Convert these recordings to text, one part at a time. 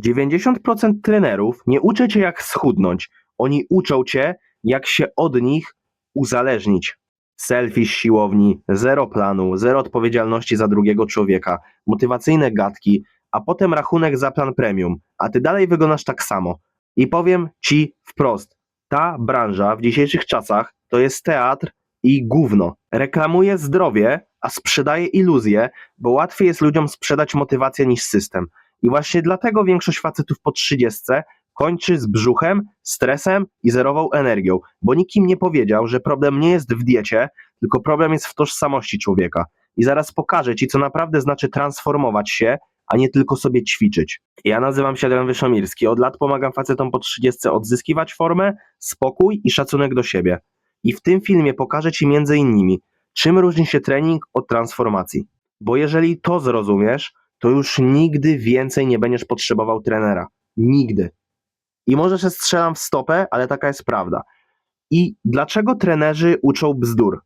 90% trenerów nie uczy cię jak schudnąć. Oni uczą cię, jak się od nich uzależnić. Selfish siłowni, zero planu, zero odpowiedzialności za drugiego człowieka, motywacyjne gadki, a potem rachunek za plan premium, a ty dalej wyglądasz tak samo. I powiem ci wprost, ta branża w dzisiejszych czasach to jest teatr i gówno. Reklamuje zdrowie, a sprzedaje iluzję, bo łatwiej jest ludziom sprzedać motywację niż system. I właśnie dlatego większość facetów po 30 kończy z brzuchem, stresem i zerową energią, bo nikt im nie powiedział, że problem nie jest w diecie, tylko problem jest w tożsamości człowieka. I zaraz pokażę ci, co naprawdę znaczy transformować się, a nie tylko sobie ćwiczyć. Ja nazywam się Adrian Wyszomirski. Od lat pomagam facetom po 30 odzyskiwać formę, spokój i szacunek do siebie. I w tym filmie pokażę ci między innymi, czym różni się trening od transformacji. Bo jeżeli to zrozumiesz, to już nigdy więcej nie będziesz potrzebował trenera. Nigdy. I może się strzelam w stopę, ale taka jest prawda. I dlaczego trenerzy uczą bzdur?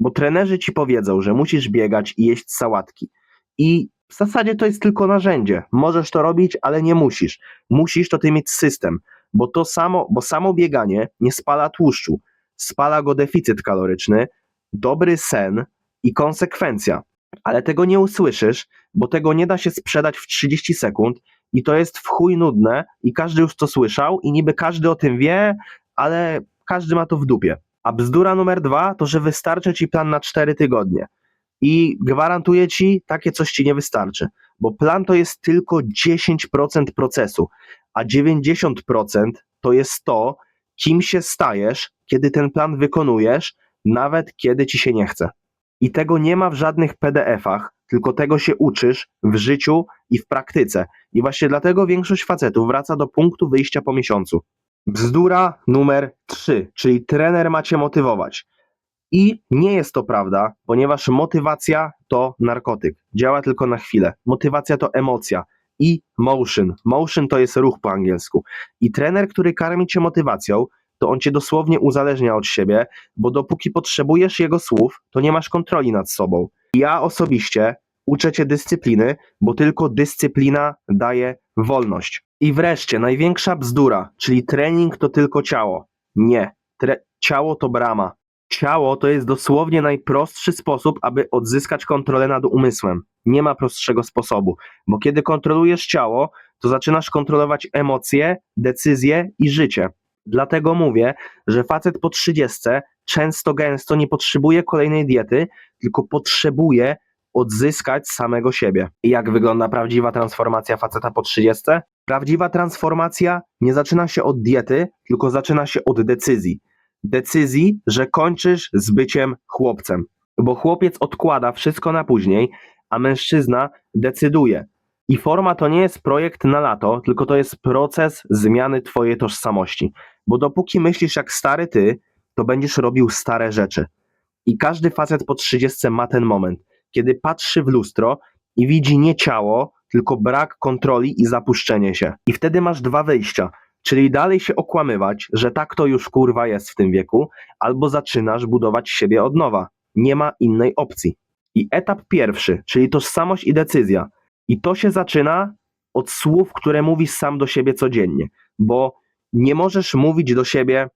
Bo trenerzy ci powiedzą, że musisz biegać i jeść sałatki. I w zasadzie to jest tylko narzędzie. Możesz to robić, ale nie musisz. Musisz to ty mieć system, bo to samo, bo samo bieganie nie spala tłuszczu. Spala go deficyt kaloryczny, dobry sen i konsekwencja. Ale tego nie usłyszysz, bo tego nie da się sprzedać w 30 sekund i to jest w chuj nudne i każdy już to słyszał i niby każdy o tym wie, ale każdy ma to w dupie. A bzdura numer dwa to, że wystarczy ci plan na 4 tygodnie. I gwarantuję ci, takie coś ci nie wystarczy, bo plan to jest tylko 10% procesu, a 90% to jest to, kim się stajesz, kiedy ten plan wykonujesz, nawet kiedy ci się nie chce. I tego nie ma w żadnych PDF-ach, tylko tego się uczysz w życiu i w praktyce. I właśnie dlatego większość facetów wraca do punktu wyjścia po miesiącu. Bzdura numer 3, czyli trener ma cię motywować. I nie jest to prawda, ponieważ motywacja to narkotyk. Działa tylko na chwilę. Motywacja to emocja. I motion. Motion to jest ruch po angielsku. I trener, który karmi cię motywacją, to on cię dosłownie uzależnia od siebie, bo dopóki potrzebujesz jego słów, to nie masz kontroli nad sobą. Ja osobiście uczę cię dyscypliny, bo tylko dyscyplina daje wolność. I wreszcie największa bzdura, czyli trening to tylko ciało. Nie. Tre- ciało to brama. Ciało to jest dosłownie najprostszy sposób, aby odzyskać kontrolę nad umysłem. Nie ma prostszego sposobu, bo kiedy kontrolujesz ciało, to zaczynasz kontrolować emocje, decyzje i życie. Dlatego mówię, że facet po 30 często gęsto nie potrzebuje kolejnej diety, tylko potrzebuje odzyskać samego siebie. I jak wygląda prawdziwa transformacja faceta po 30? Prawdziwa transformacja nie zaczyna się od diety, tylko zaczyna się od decyzji. Decyzji, że kończysz z byciem chłopcem. Bo chłopiec odkłada wszystko na później, a mężczyzna decyduje. I forma to nie jest projekt na lato, tylko to jest proces zmiany twojej tożsamości. Bo dopóki myślisz jak stary ty, to będziesz robił stare rzeczy. I każdy facet po 30 ma ten moment, kiedy patrzy w lustro i widzi nie ciało, tylko brak kontroli i zapuszczenie się. I wtedy masz dwa wyjścia. Czyli dalej się okłamywać, że tak to już kurwa jest w tym wieku, albo zaczynasz budować siebie od nowa. Nie ma innej opcji. I etap pierwszy, czyli tożsamość i decyzja. I to się zaczyna od słów, które mówisz sam do siebie codziennie, bo nie możesz mówić do siebie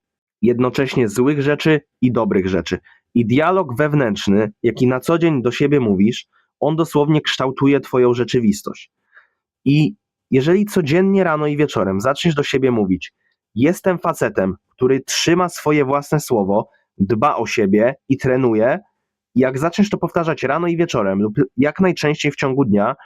jednocześnie złych rzeczy i dobrych rzeczy. I dialog wewnętrzny, jaki na co dzień do siebie mówisz, on dosłownie kształtuje Twoją rzeczywistość. I jeżeli codziennie rano i wieczorem zaczniesz do siebie mówić: Jestem facetem, który trzyma swoje własne słowo, dba o siebie i trenuje, jak zaczniesz to powtarzać rano i wieczorem, lub jak najczęściej w ciągu dnia,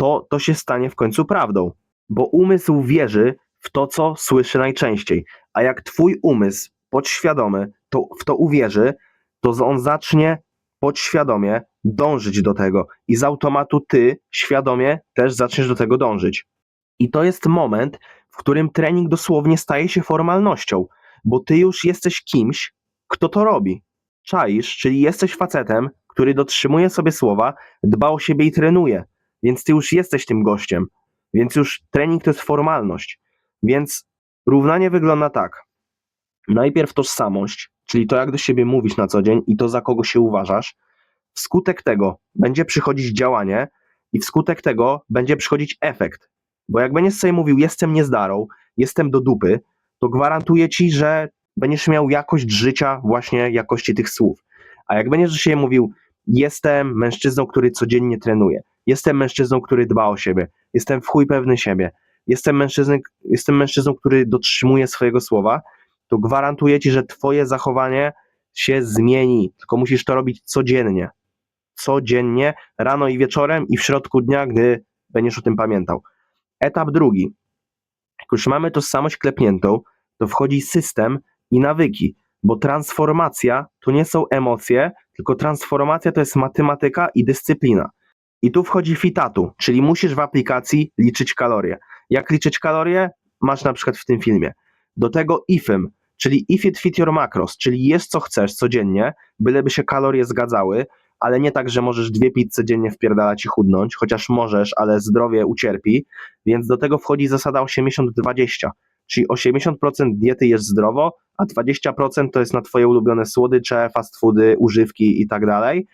to to się stanie w końcu prawdą. Bo umysł wierzy w to, co słyszy najczęściej. A jak twój umysł podświadomy to, w to uwierzy, to on zacznie podświadomie dążyć do tego i z automatu ty świadomie też zaczniesz do tego dążyć. I to jest moment, w którym trening dosłownie staje się formalnością, bo ty już jesteś kimś, kto to robi. Czaisz, czyli jesteś facetem, który dotrzymuje sobie słowa, dba o siebie i trenuje, więc ty już jesteś tym gościem, więc już trening to jest formalność. Więc równanie wygląda tak. Najpierw tożsamość, czyli to, jak do siebie mówisz na co dzień i to, za kogo się uważasz. Wskutek tego będzie przychodzić działanie i wskutek tego będzie przychodzić efekt. Bo jak będziesz sobie mówił, jestem niezdarą, jestem do dupy, to gwarantuję ci, że będziesz miał jakość życia właśnie jakości tych słów. A jak będziesz siebie mówił, jestem mężczyzną, który codziennie trenuje, jestem mężczyzną, który dba o siebie, jestem w chuj pewny siebie, jestem mężczyzną, jestem mężczyzną, który dotrzymuje swojego słowa, to gwarantuję ci, że twoje zachowanie się zmieni, tylko musisz to robić codziennie. Codziennie, rano i wieczorem i w środku dnia, gdy będziesz o tym pamiętał. Etap drugi. Jak już mamy tożsamość klepniętą, to wchodzi system i nawyki, bo transformacja to nie są emocje, tylko transformacja to jest matematyka i dyscyplina. I tu wchodzi fitatu, czyli musisz w aplikacji liczyć kalorie. Jak liczyć kalorie? Masz na przykład w tym filmie. Do tego IFM, czyli if it fit your macros, czyli jest co chcesz codziennie, byleby się kalorie zgadzały, ale nie tak, że możesz dwie pizze dziennie wpierdalać i chudnąć, chociaż możesz, ale zdrowie ucierpi, więc do tego wchodzi zasada 80-20, czyli 80% diety jest zdrowo, a 20% to jest na twoje ulubione słodycze, fast foody, używki i tak dalej.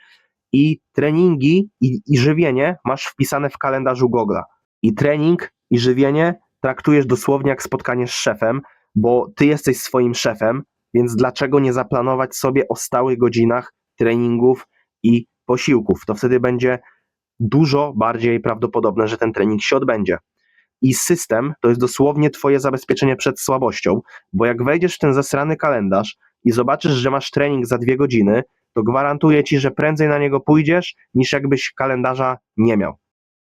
I treningi i, i żywienie masz wpisane w kalendarzu Google'a. I trening i żywienie traktujesz dosłownie jak spotkanie z szefem, bo ty jesteś swoim szefem, więc dlaczego nie zaplanować sobie o stałych godzinach treningów i posiłków? To wtedy będzie dużo bardziej prawdopodobne, że ten trening się odbędzie. I system to jest dosłownie twoje zabezpieczenie przed słabością, bo jak wejdziesz w ten zasrany kalendarz i zobaczysz, że masz trening za dwie godziny, to gwarantuję ci, że prędzej na niego pójdziesz, niż jakbyś kalendarza nie miał.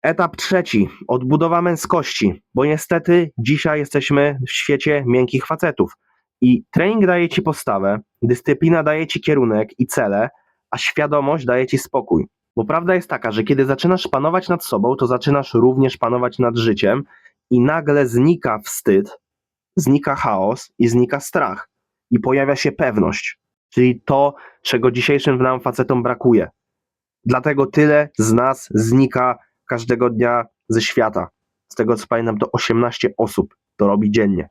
Etap trzeci, odbudowa męskości, bo niestety dzisiaj jesteśmy w świecie miękkich facetów. I trening daje ci postawę, dyscyplina daje ci kierunek i cele, a świadomość daje ci spokój. Bo prawda jest taka, że kiedy zaczynasz panować nad sobą, to zaczynasz również panować nad życiem i nagle znika wstyd, znika chaos i znika strach. I pojawia się pewność, czyli to, czego dzisiejszym nam facetom brakuje. Dlatego tyle z nas znika każdego dnia ze świata. Z tego co pamiętam, to 18 osób to robi dziennie.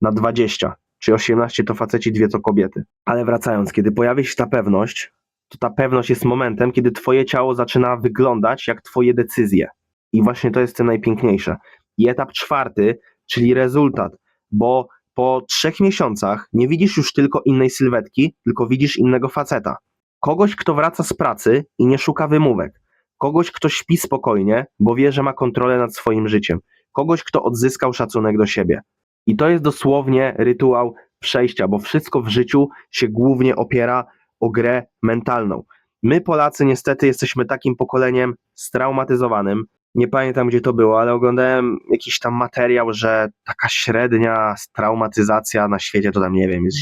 Na 20, czyli 18 to faceci, dwie to kobiety. Ale wracając, kiedy pojawi się ta pewność, to ta pewność jest momentem, kiedy twoje ciało zaczyna wyglądać jak twoje decyzje. I właśnie to jest to najpiękniejsze. I etap czwarty, czyli rezultat, bo po trzech miesiącach nie widzisz już tylko innej sylwetki, tylko widzisz innego faceta. Kogoś, kto wraca z pracy i nie szuka wymówek. Kogoś, kto śpi spokojnie, bo wie, że ma kontrolę nad swoim życiem. Kogoś, kto odzyskał szacunek do siebie. I to jest dosłownie rytuał przejścia, bo wszystko w życiu się głównie opiera o grę mentalną. My, Polacy, niestety jesteśmy takim pokoleniem straumatyzowanym. Nie pamiętam, gdzie to było, ale oglądałem jakiś tam materiał, że taka średnia traumatyzacja na świecie to tam, nie wiem, jest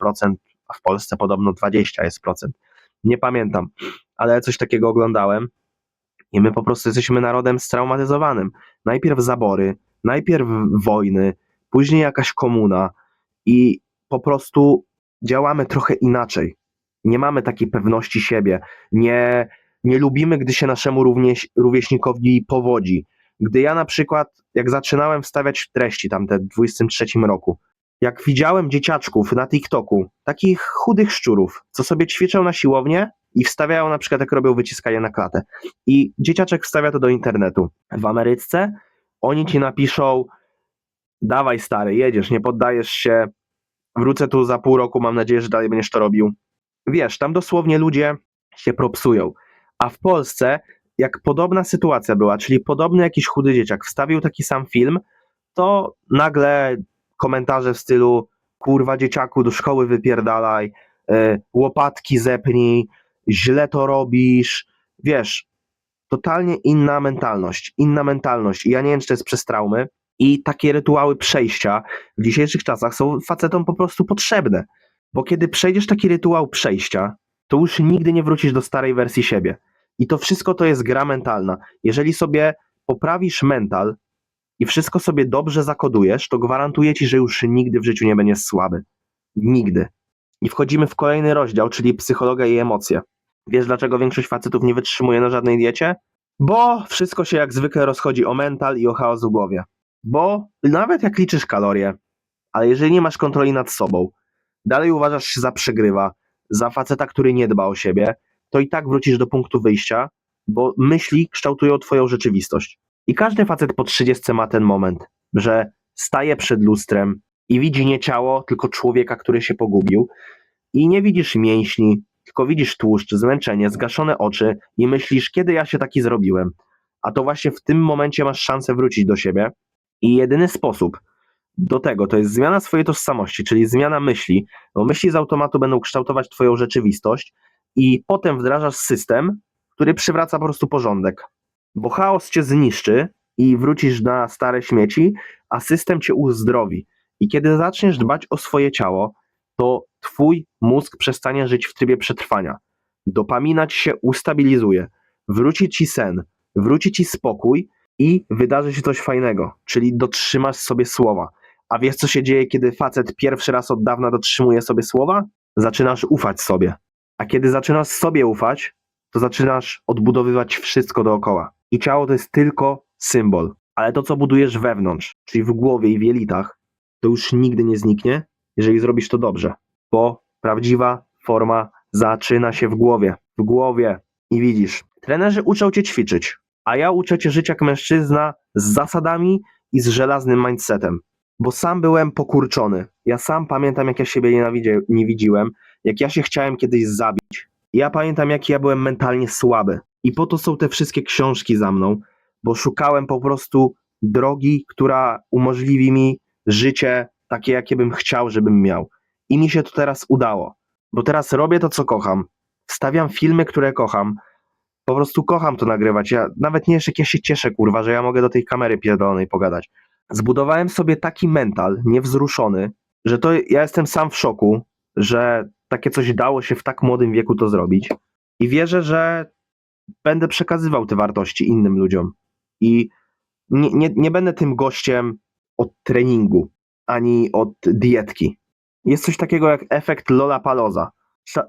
10%, a w Polsce podobno 20% jest procent. Nie pamiętam, ale coś takiego oglądałem. I my po prostu jesteśmy narodem straumatyzowanym. Najpierw zabory, najpierw wojny, później jakaś komuna i po prostu działamy trochę inaczej. Nie mamy takiej pewności siebie. Nie, nie lubimy, gdy się naszemu równieś, rówieśnikowi powodzi. Gdy ja na przykład, jak zaczynałem wstawiać treści tam te w 23 roku, jak widziałem dzieciaczków na TikToku, takich chudych szczurów, co sobie ćwiczą na siłownię i wstawiają na przykład, jak robią wyciskanie na klatę. I dzieciaczek wstawia to do internetu. W Ameryce oni ci napiszą, dawaj stary, jedziesz, nie poddajesz się, wrócę tu za pół roku, mam nadzieję, że dalej będziesz to robił. Wiesz, tam dosłownie ludzie się propsują. A w Polsce, jak podobna sytuacja była, czyli podobny jakiś chudy dzieciak wstawił taki sam film, to nagle komentarze w stylu kurwa dzieciaku do szkoły wypierdalaj, y, łopatki zepnij, źle to robisz, wiesz, totalnie inna mentalność, inna mentalność. I ja nie wiem, czy to jest przez traumy. I takie rytuały przejścia w dzisiejszych czasach są facetom po prostu potrzebne, bo kiedy przejdziesz taki rytuał przejścia, to już nigdy nie wrócisz do starej wersji siebie i to wszystko to jest gra mentalna. Jeżeli sobie poprawisz mental i wszystko sobie dobrze zakodujesz, to gwarantuję ci, że już nigdy w życiu nie będziesz słaby. Nigdy. I wchodzimy w kolejny rozdział, czyli psychologia i emocje. Wiesz, dlaczego większość facetów nie wytrzymuje na żadnej diecie? Bo wszystko się jak zwykle rozchodzi o mental i o chaos w głowie. Bo nawet jak liczysz kalorie, ale jeżeli nie masz kontroli nad sobą, dalej uważasz się za przegrywa, za faceta, który nie dba o siebie, to i tak wrócisz do punktu wyjścia, bo myśli kształtują twoją rzeczywistość. I każdy facet po 30 ma ten moment, że staje przed lustrem i widzi nie ciało, tylko człowieka, który się pogubił. I nie widzisz mięśni, tylko widzisz tłuszcz, zmęczenie, zgaszone oczy i myślisz, kiedy ja się taki zrobiłem. A to właśnie w tym momencie masz szansę wrócić do siebie. I jedyny sposób do tego to jest zmiana swojej tożsamości, czyli zmiana myśli, bo myśli z automatu będą kształtować Twoją rzeczywistość i potem wdrażasz system, który przywraca po prostu porządek. Bo chaos cię zniszczy i wrócisz na stare śmieci, a system cię uzdrowi. I kiedy zaczniesz dbać o swoje ciało, to twój mózg przestanie żyć w trybie przetrwania. Dopamina ci się ustabilizuje, wróci ci sen, wróci ci spokój i wydarzy się coś fajnego, czyli dotrzymasz sobie słowa. A wiesz, co się dzieje, kiedy facet pierwszy raz od dawna dotrzymuje sobie słowa? Zaczynasz ufać sobie. A kiedy zaczynasz sobie ufać, to zaczynasz odbudowywać wszystko dookoła. I ciało to jest tylko symbol. Ale to, co budujesz wewnątrz, czyli w głowie i w jelitach, to już nigdy nie zniknie, jeżeli zrobisz to dobrze. Bo prawdziwa forma zaczyna się w głowie. W głowie. I widzisz, trenerzy uczą cię ćwiczyć, a ja uczę cię żyć jak mężczyzna z zasadami i z żelaznym mindsetem. Bo sam byłem pokurczony. Ja sam pamiętam, jak ja siebie nie widziłem, jak ja się chciałem kiedyś zabić. Ja pamiętam, jaki ja byłem mentalnie słaby. I po to są te wszystkie książki za mną, bo szukałem po prostu drogi, która umożliwi mi życie takie, jakie bym chciał, żebym miał. I mi się to teraz udało, bo teraz robię to, co kocham. Wstawiam filmy, które kocham. Po prostu kocham to nagrywać. Ja nawet nie jak ja się cieszę, kurwa, że ja mogę do tej kamery pierdolonej pogadać. Zbudowałem sobie taki mental, niewzruszony, że to ja jestem sam w szoku, że takie coś dało się w tak młodym wieku to zrobić. I wierzę, że będę przekazywał te wartości innym ludziom. I nie, nie, nie będę tym gościem od treningu, ani od dietki. Jest coś takiego jak efekt Lola Paloza.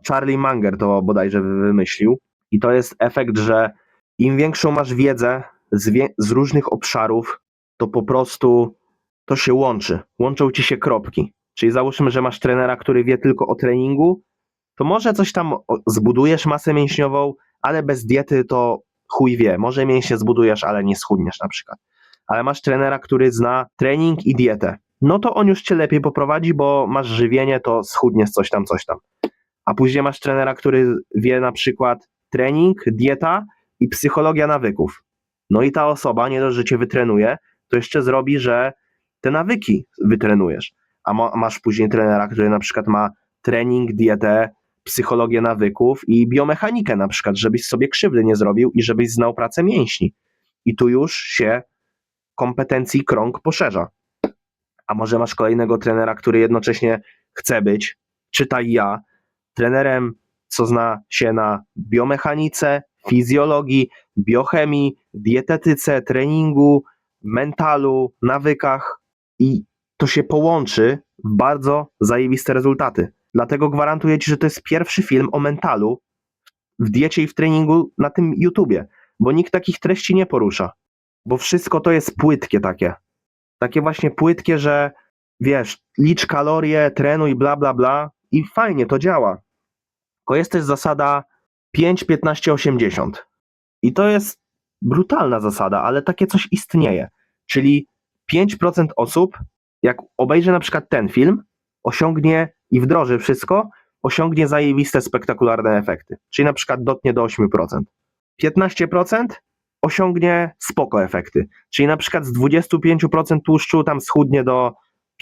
Charlie Munger to bodajże wymyślił. I to jest efekt, że im większą masz wiedzę z, wie, z różnych obszarów, to po prostu to się łączy. Łączą ci się kropki. Czyli załóżmy, że masz trenera, który wie tylko o treningu, to może coś tam zbudujesz masę mięśniową, ale bez diety to chuj wie. Może mięśnie zbudujesz, ale nie schudniesz na przykład. Ale masz trenera, który zna trening i dietę. No to on już cię lepiej poprowadzi, bo masz żywienie, to schudniesz coś tam, coś tam. A później masz trenera, który wie na przykład trening, dieta i psychologia nawyków. No i ta osoba nie dość, że cię wytrenuje, to jeszcze zrobi, że te nawyki wytrenujesz. A ma, masz później trenera, który na przykład ma trening, dietę, psychologię nawyków i biomechanikę na przykład, żebyś sobie krzywdy nie zrobił i żebyś znał pracę mięśni. I tu już się kompetencji krąg poszerza. A może masz kolejnego trenera, który jednocześnie chce być, czytaj ja, trenerem, co zna się na biomechanice, fizjologii, biochemii, dietetyce, treningu, mentalu, nawykach i to się połączy w bardzo zajebiste rezultaty. Dlatego gwarantuję Ci, że to jest pierwszy film o mentalu w diecie i w treningu na tym YouTubie, bo nikt takich treści nie porusza. Bo wszystko to jest płytkie takie. Takie właśnie płytkie, że wiesz, licz kalorie, trenuj, bla, bla, bla i fajnie to działa. Tylko jest też zasada 5, 15, 80. I to jest brutalna zasada, ale takie coś istnieje. Czyli 5% osób, jak obejrzy na przykład ten film, osiągnie i wdroży wszystko, osiągnie zajebiste, spektakularne efekty. Czyli na przykład dotnie do 8%. 15% osiągnie spoko efekty. Czyli na przykład z 25% tłuszczu tam schudnie do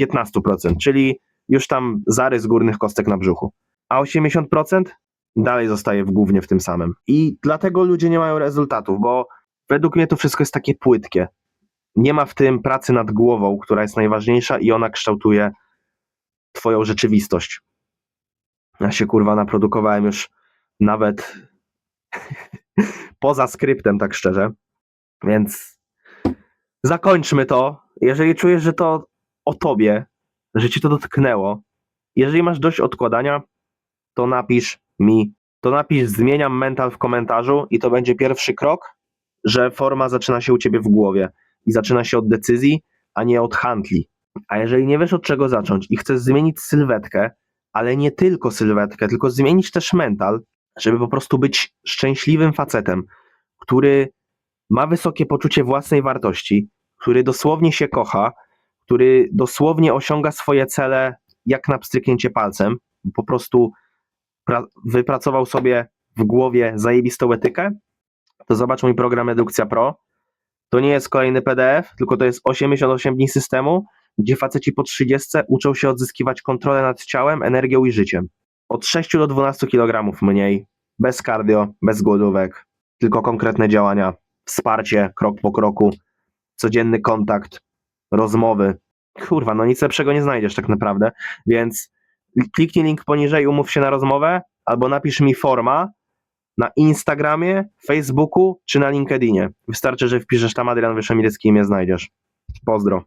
15%, czyli już tam zarys górnych kostek na brzuchu. A 80% dalej zostaje w głównie w tym samym. I dlatego ludzie nie mają rezultatów, bo według mnie to wszystko jest takie płytkie. Nie ma w tym pracy nad głową, która jest najważniejsza i ona kształtuje twoją rzeczywistość. Ja się kurwa naprodukowałem już nawet poza skryptem, tak szczerze. Więc zakończmy to. Jeżeli czujesz, że to o tobie, że ci to dotknęło, jeżeli masz dość odkładania, to napisz mi, to napisz zmieniam mental w komentarzu i to będzie pierwszy krok, że forma zaczyna się u ciebie w głowie i zaczyna się od decyzji, a nie od handli. A jeżeli nie wiesz od czego zacząć i chcesz zmienić sylwetkę, ale nie tylko sylwetkę, tylko zmienić też mental, żeby po prostu być szczęśliwym facetem, który ma wysokie poczucie własnej wartości, który dosłownie się kocha, który dosłownie osiąga swoje cele jak na pstryknięcie palcem, po prostu pra- wypracował sobie w głowie zajebistą etykę, to zobacz mój program Edukcja Pro. To nie jest kolejny PDF, tylko to jest 88 dni systemu, gdzie faceci po 30 uczą się odzyskiwać kontrolę nad ciałem, energią i życiem. Od 6 do 12 kg mniej, bez cardio, bez głodówek, tylko konkretne działania, wsparcie krok po kroku, codzienny kontakt, rozmowy. Kurwa, no nic lepszego nie znajdziesz tak naprawdę, więc kliknij link poniżej, umów się na rozmowę, albo napisz mi forma na Instagramie, Facebooku czy na LinkedInie. Wystarczy, że wpiszesz tam Adrian Wyszomirski i mnie znajdziesz. Pozdro.